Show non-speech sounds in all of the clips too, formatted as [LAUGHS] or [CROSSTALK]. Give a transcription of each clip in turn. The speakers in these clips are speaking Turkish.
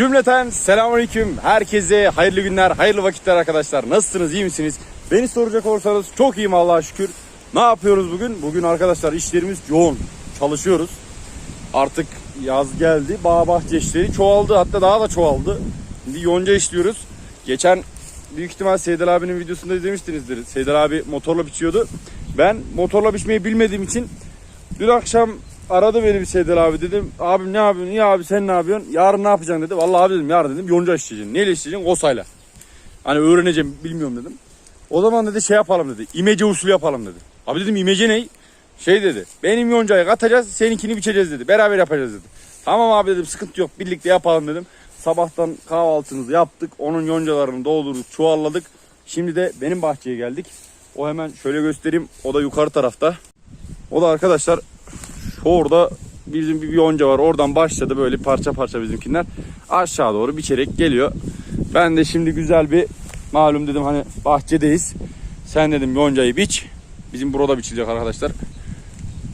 Cümleten selamünaleyküm. Herkese hayırlı günler, hayırlı vakitler arkadaşlar. Nasılsınız, iyi misiniz? Beni soracak olursanız çok iyiyim Allah'a şükür. Ne yapıyoruz bugün? Bugün arkadaşlar işlerimiz yoğun. Çalışıyoruz. Artık yaz geldi. Bağ bahçe işleri çoğaldı. Hatta daha da çoğaldı. Şimdi yonca işliyoruz. Geçen büyük ihtimal Seydel abinin videosunda izlemişsinizdir. Seydel abi motorla biçiyordu. Ben motorla biçmeyi bilmediğim için Dün akşam aradı beni bir Seydel abi dedim. Abim ne yapıyorsun? İyi abi sen ne yapıyorsun? Yarın ne yapacaksın dedi. Vallahi abi dedim yarın dedim yonca işleyeceksin. Neyle işleyeceksin? Kosayla. Hani öğreneceğim bilmiyorum dedim. O zaman dedi şey yapalım dedi. İmece usulü yapalım dedi. Abi dedim imece ne? Şey dedi. Benim yoncayı katacağız seninkini biçeceğiz dedi. Beraber yapacağız dedi. Tamam abi dedim sıkıntı yok birlikte yapalım dedim. Sabahtan kahvaltımızı yaptık. Onun yoncalarını doldurduk çuvalladık. Şimdi de benim bahçeye geldik. O hemen şöyle göstereyim. O da yukarı tarafta. O da arkadaşlar orada bizim bir yonca var. Oradan başladı böyle parça parça bizimkiler. Aşağı doğru biçerek geliyor. Ben de şimdi güzel bir malum dedim hani bahçedeyiz. Sen dedim yoncayı biç. Bizim burada biçilecek arkadaşlar.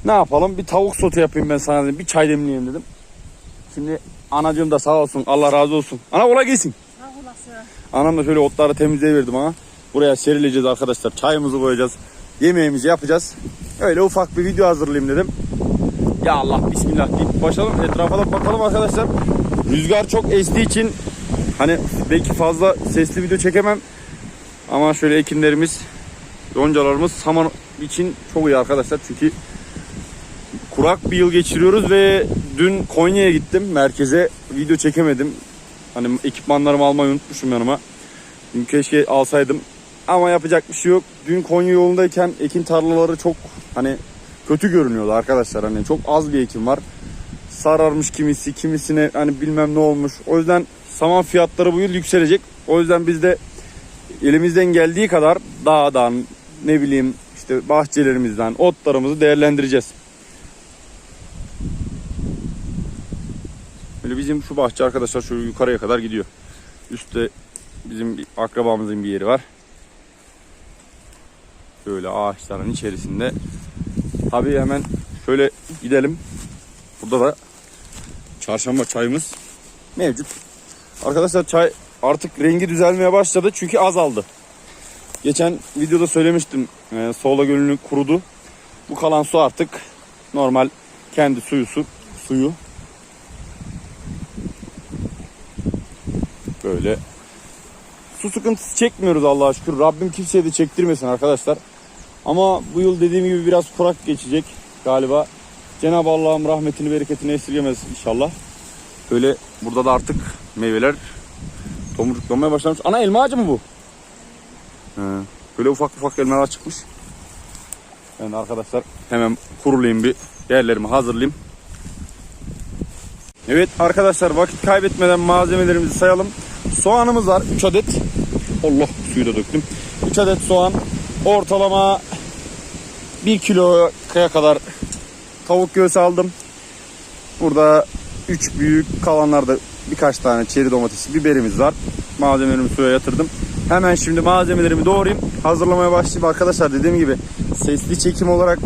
Ne yapalım? Bir tavuk sote yapayım ben sana dedim. Bir çay demleyeyim dedim. Şimdi anacığım da sağ olsun. Allah razı olsun. Ana kolay gelsin. Sağ olasın. Anam da şöyle otları temizleyiverdim ha. Buraya serileceğiz arkadaşlar. Çayımızı koyacağız. Yemeğimizi yapacağız. Öyle ufak bir video hazırlayayım dedim. Ya Allah bismillah deyip başlayalım. Etrafa da bakalım arkadaşlar. Rüzgar çok estiği için hani belki fazla sesli video çekemem. Ama şöyle ekinlerimiz, yoncalarımız saman için çok iyi arkadaşlar. Çünkü kurak bir yıl geçiriyoruz ve dün Konya'ya gittim merkeze video çekemedim. Hani ekipmanlarımı almayı unutmuşum yanıma. Dün keşke alsaydım. Ama yapacak bir şey yok. Dün Konya yolundayken ekin tarlaları çok hani kötü görünüyordu arkadaşlar. Hani çok az bir ekim var. Sararmış kimisi, kimisine hani bilmem ne olmuş. O yüzden saman fiyatları bu yıl yükselecek. O yüzden biz de elimizden geldiği kadar dağdan ne bileyim işte bahçelerimizden otlarımızı değerlendireceğiz. Böyle bizim şu bahçe arkadaşlar şu yukarıya kadar gidiyor. Üstte bizim bir akrabamızın bir yeri var. Böyle ağaçların içerisinde. Tabii hemen şöyle gidelim. Burada da çarşamba çayımız mevcut. Arkadaşlar çay artık rengi düzelmeye başladı çünkü azaldı. Geçen videoda söylemiştim. E, Soğla Gölü'nün kurudu. Bu kalan su artık normal kendi suyu su, suyu. Böyle su sıkıntısı çekmiyoruz Allah'a şükür. Rabbim kimseye de çektirmesin arkadaşlar. Ama bu yıl dediğim gibi biraz kurak geçecek galiba. Cenab-ı Allah'ım rahmetini bereketini esirgemez inşallah. Böyle burada da artık meyveler tomurcuklamaya başlamış. Ana elma ağacı mı bu? He. Böyle ufak ufak elmalar çıkmış. Ben de arkadaşlar hemen kurulayım bir yerlerimi hazırlayayım. Evet arkadaşlar vakit kaybetmeden malzemelerimizi sayalım. Soğanımız var 3 adet. Allah suyu da döktüm. 3 adet soğan. Ortalama 1 kiloya kadar tavuk göğsü aldım. Burada 3 büyük kalanlarda birkaç tane çeri domatesi biberimiz var. Malzemelerimi suya yatırdım. Hemen şimdi malzemelerimi doğrayayım. Hazırlamaya başlayayım arkadaşlar. Dediğim gibi sesli çekim olarak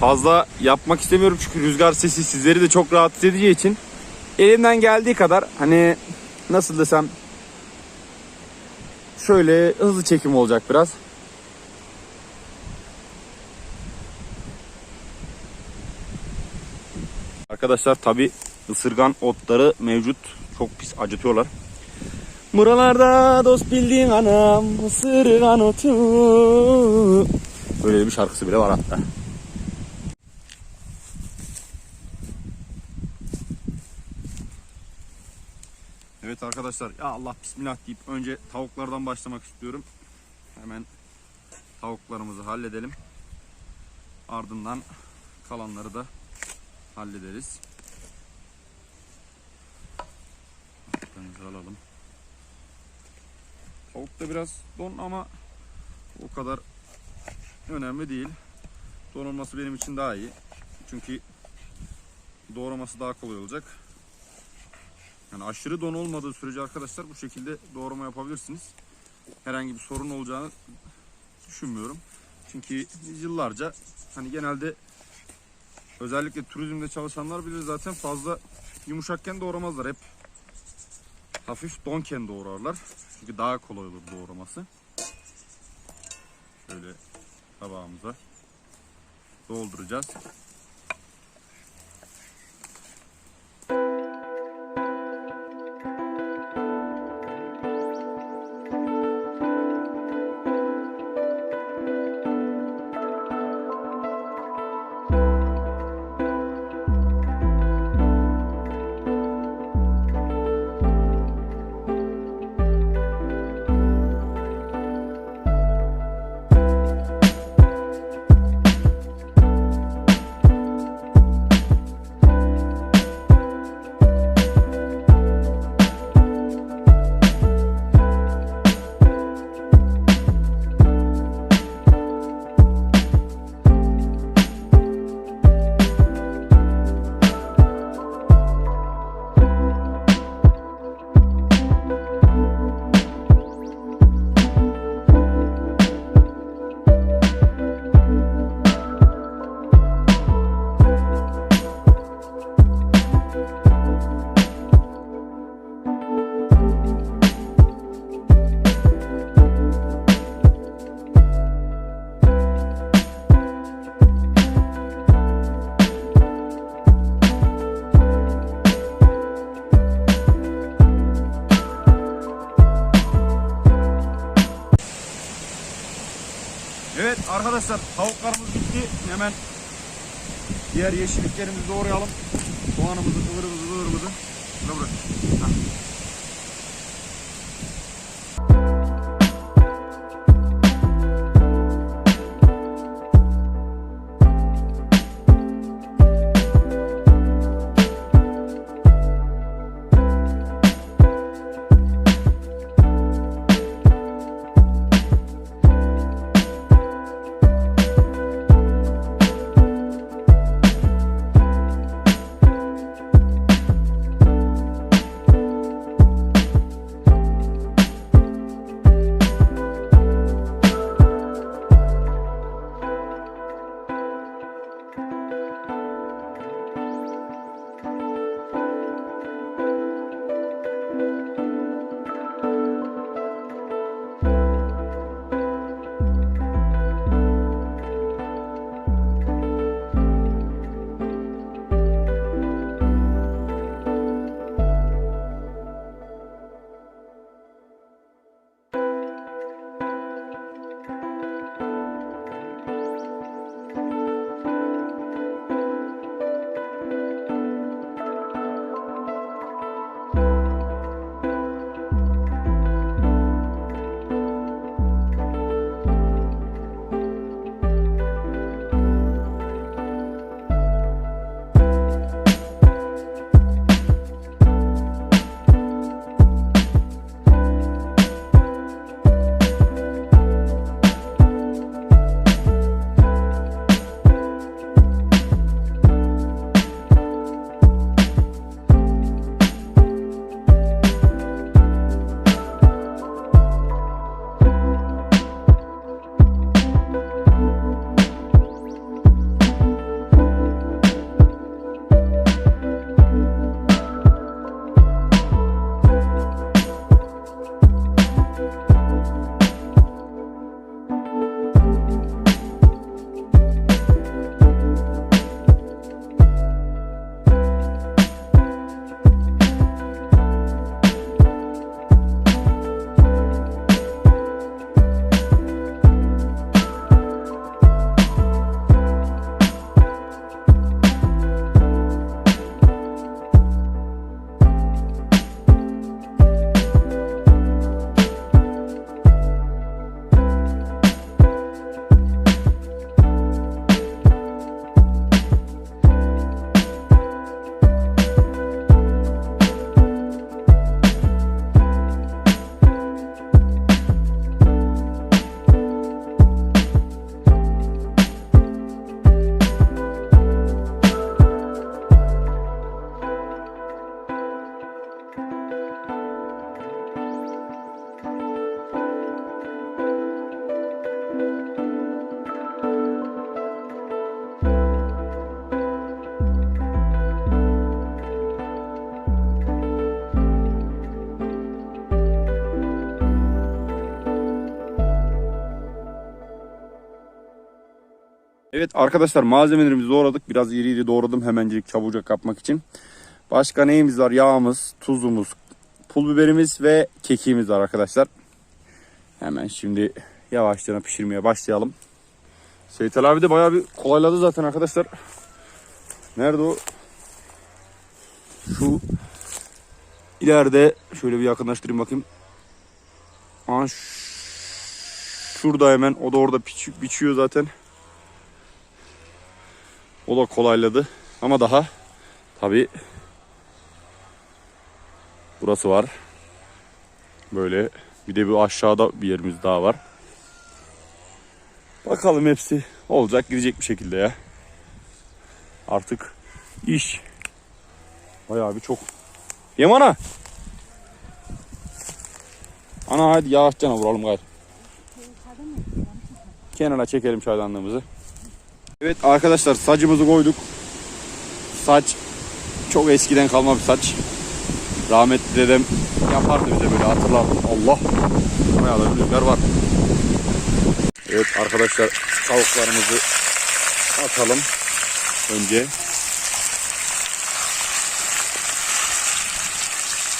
fazla yapmak istemiyorum. Çünkü rüzgar sesi sizleri de çok rahatsız edeceği için elimden geldiği kadar hani nasıl desem şöyle hızlı çekim olacak biraz. Arkadaşlar tabi ısırgan otları mevcut. Çok pis acıtıyorlar. Buralarda dost bildiğin anam ısırgan otu. Böyle bir şarkısı bile var hatta. Evet arkadaşlar ya Allah bismillah deyip önce tavuklardan başlamak istiyorum. Hemen tavuklarımızı halledelim. Ardından kalanları da hallederiz. Tavuklarımızı alalım. Tavuk da biraz don ama o kadar önemli değil. Donulması benim için daha iyi. Çünkü doğraması daha kolay olacak. Yani aşırı don olmadığı sürece arkadaşlar bu şekilde doğrama yapabilirsiniz. Herhangi bir sorun olacağını düşünmüyorum. Çünkü yıllarca hani genelde özellikle turizmde çalışanlar bilir zaten fazla yumuşakken doğramazlar hep hafif donken doğrarlar. Çünkü daha kolay olur doğraması. Şöyle tabağımıza dolduracağız. Arkadaşlar tavuklarımız bitti. Hemen diğer yeşilliklerimizi doğrayalım. Soğanımızı, kıvırımızı, kıvırımızı. Şuna bırak. Evet arkadaşlar malzemelerimizi doğradık. Biraz iri iri doğradım hemencilik çabucak yapmak için. Başka neyimiz var? Yağımız, tuzumuz, pul biberimiz ve kekiğimiz var arkadaşlar. Hemen şimdi yavaşça pişirmeye başlayalım. Seyitel abi de bayağı bir kolayladı zaten arkadaşlar. Nerede o? Şu ileride şöyle bir yakınlaştırayım bakayım. Ş- şurada hemen o da orada biç- biçiyor zaten. O da kolayladı. Ama daha tabi burası var. Böyle bir de bir aşağıda bir yerimiz daha var. Bakalım hepsi olacak gidecek bir şekilde ya. Artık iş bayağı bir çok. Yemana. Ana hadi yavaşça vuralım gayrı. Kenara çekelim çaydanlığımızı. Evet arkadaşlar sacımızı koyduk. Saç çok eskiden kalma bir saç. Rahmetli dedem yapardı bize böyle hatırlardım. Allah. Bayağı da rüzgar var. Evet arkadaşlar tavuklarımızı atalım. Önce.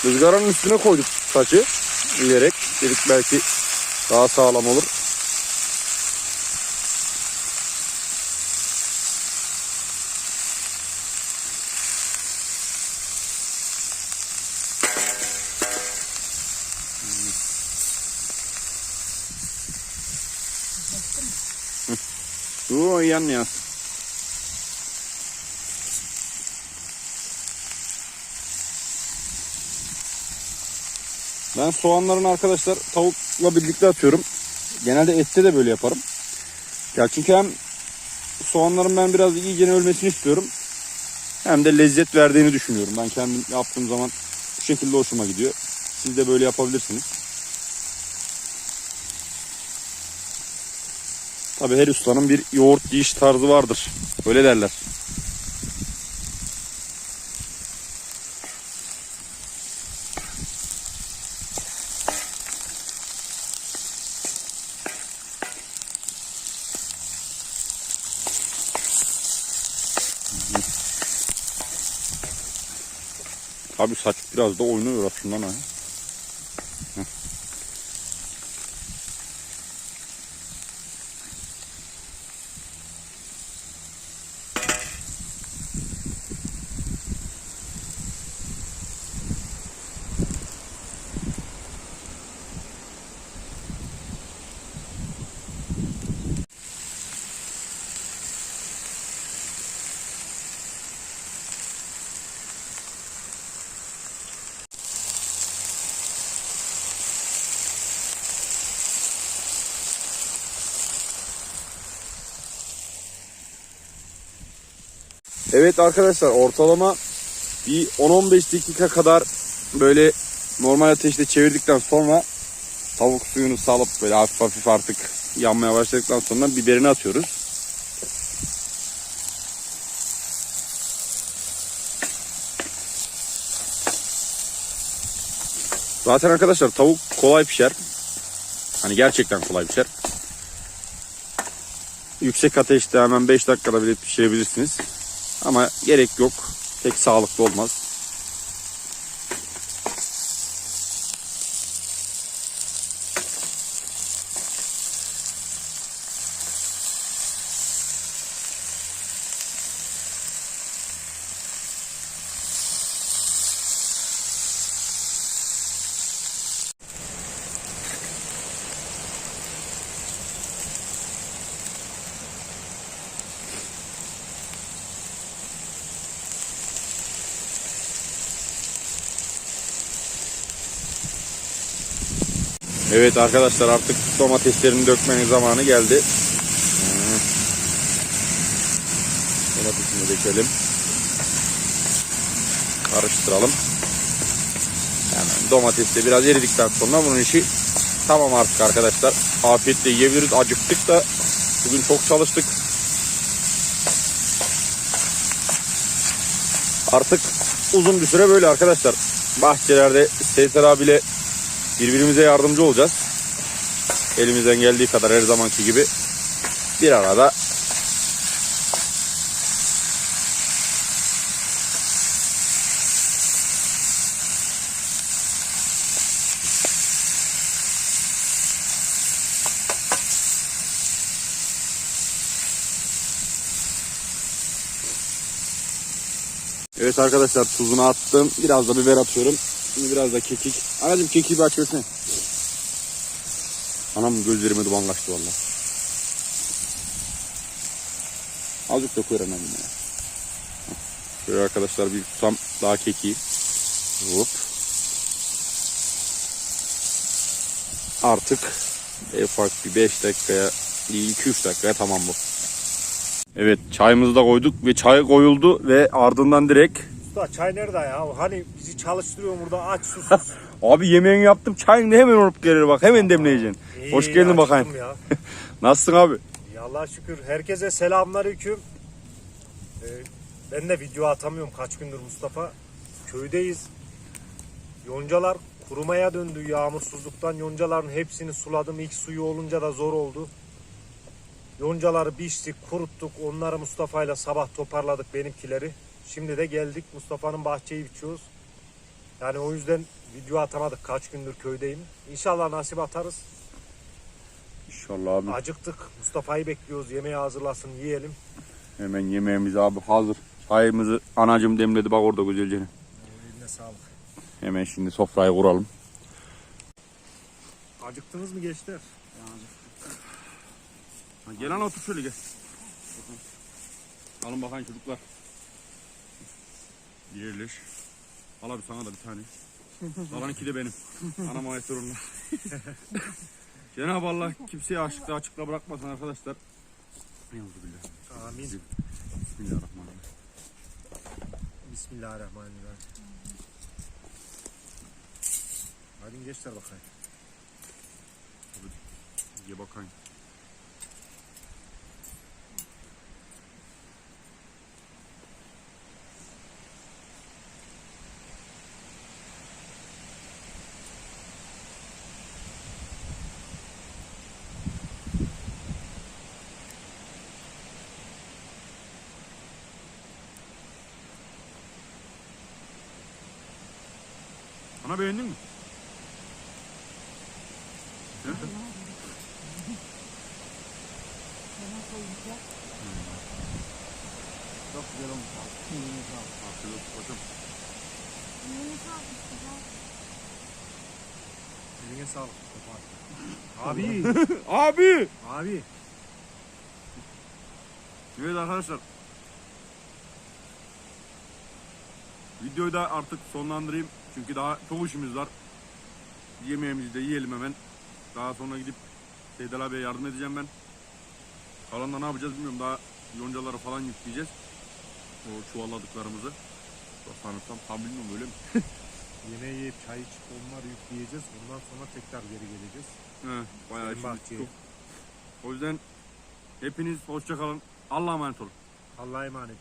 Rızgaranın üstüne koyduk saçı. Bilerek. Dedik belki daha sağlam olur. Oo yanmıyor. Ben soğanların arkadaşlar tavukla birlikte atıyorum. Genelde ette de böyle yaparım. Ya çünkü hem soğanların ben biraz iyice ölmesini istiyorum. Hem de lezzet verdiğini düşünüyorum. Ben kendim yaptığım zaman bu şekilde hoşuma gidiyor. Siz de böyle yapabilirsiniz. Tabi her ustanın bir yoğurt yiyiş tarzı vardır. Öyle derler. Abi saç biraz da oynuyor aslında ha. Evet arkadaşlar ortalama bir 10-15 dakika kadar böyle normal ateşte çevirdikten sonra tavuk suyunu salıp böyle hafif hafif artık yanmaya başladıktan sonra biberini atıyoruz. Zaten arkadaşlar tavuk kolay pişer. Hani gerçekten kolay pişer. Yüksek ateşte hemen 5 dakikada bile pişirebilirsiniz. Ama gerek yok. Pek sağlıklı olmaz. Evet arkadaşlar artık domateslerini dökmenin zamanı geldi. Domatesini dökelim. Karıştıralım. Hemen domates de biraz eridikten sonra bunun işi tamam artık arkadaşlar. Afiyetle yiyebiliriz. Acıktık da bugün çok çalıştık. Artık uzun bir süre böyle arkadaşlar. Bahçelerde Seyser abiyle Birbirimize yardımcı olacağız. Elimizden geldiği kadar her zamanki gibi bir arada Evet arkadaşlar tuzunu attım. Biraz da biber atıyorum. Şimdi biraz da kekik. Anacım kekiği bir aç versene. Anam gözlerime duman kaçtı valla. Azıcık da koy anam ya. Şöyle arkadaşlar bir tutam daha kekiği. Hop. Artık en ufak bir 5 dakikaya, 2-3 dakikaya tamam bu. Evet çayımızı da koyduk ve çay koyuldu ve ardından direkt Usta çay nerede ya? Hani bizi çalıştırıyor burada aç susuz. Abi yemeğini yaptım çayın da hemen olup gelir bak hemen demleyeceksin. İyi, Hoş geldin bakayım. Ya. [LAUGHS] Nasılsın abi? İyi Allah'a şükür. Herkese selamünaleyküm. Ee, ben de video atamıyorum kaç gündür Mustafa. Köydeyiz. Yoncalar kurumaya döndü yağmursuzluktan. Yoncaların hepsini suladım. İlk suyu olunca da zor oldu. Yoncaları biçtik, kuruttuk. Onları Mustafa'yla sabah toparladık benimkileri. Şimdi de geldik. Mustafa'nın bahçeyi biçiyoruz. Yani o yüzden video atamadık. Kaç gündür köydeyim. İnşallah nasip atarız. İnşallah abi. Acıktık. Mustafa'yı bekliyoruz. Yemeği hazırlasın, yiyelim. Hemen yemeğimiz abi hazır. Çayımızı anacım demledi bak orada güzelce. Eline sağlık. Hemen şimdi sofrayı kuralım. Acıktınız mı gençler? Gel lan otur şöyle gel. Alın bakayım çocuklar. Yerleş. Al abi sana da bir tane. Kalan iki de benim. Anam ayet sorunlar. [LAUGHS] Cenab-ı Allah kimseyi açıkta açıkta bırakmasın arkadaşlar. Euzubillah. Amin. Bismillahirrahmanirrahim. Bismillahirrahmanirrahim. Hadi gençler bakayım. Ye bakayım. Ana beğendin mi? Çok güzel olmuş abi. Afiyet olsun hocam. Eline sağlık. Abi. [LAUGHS] Abi! abi. Evet arkadaşlar. Videoyu da artık sonlandırayım. Çünkü daha çok işimiz var. Yemeğimizi de yiyelim hemen. Daha sonra gidip Seydal abiye yardım edeceğim ben. Kalanla ne yapacağız bilmiyorum. Daha yoncaları falan yükleyeceğiz. O çuvalladıklarımızı. Sanırsam tam bilmiyorum öyle mi? [LAUGHS] Yemeği yiyip çay içip onları yükleyeceğiz. Ondan sonra tekrar geri geleceğiz. He, bayağı Benim işimiz bahçeye. çok. O yüzden hepiniz hoşça kalın. Allah'a emanet olun. Allah'a emanet.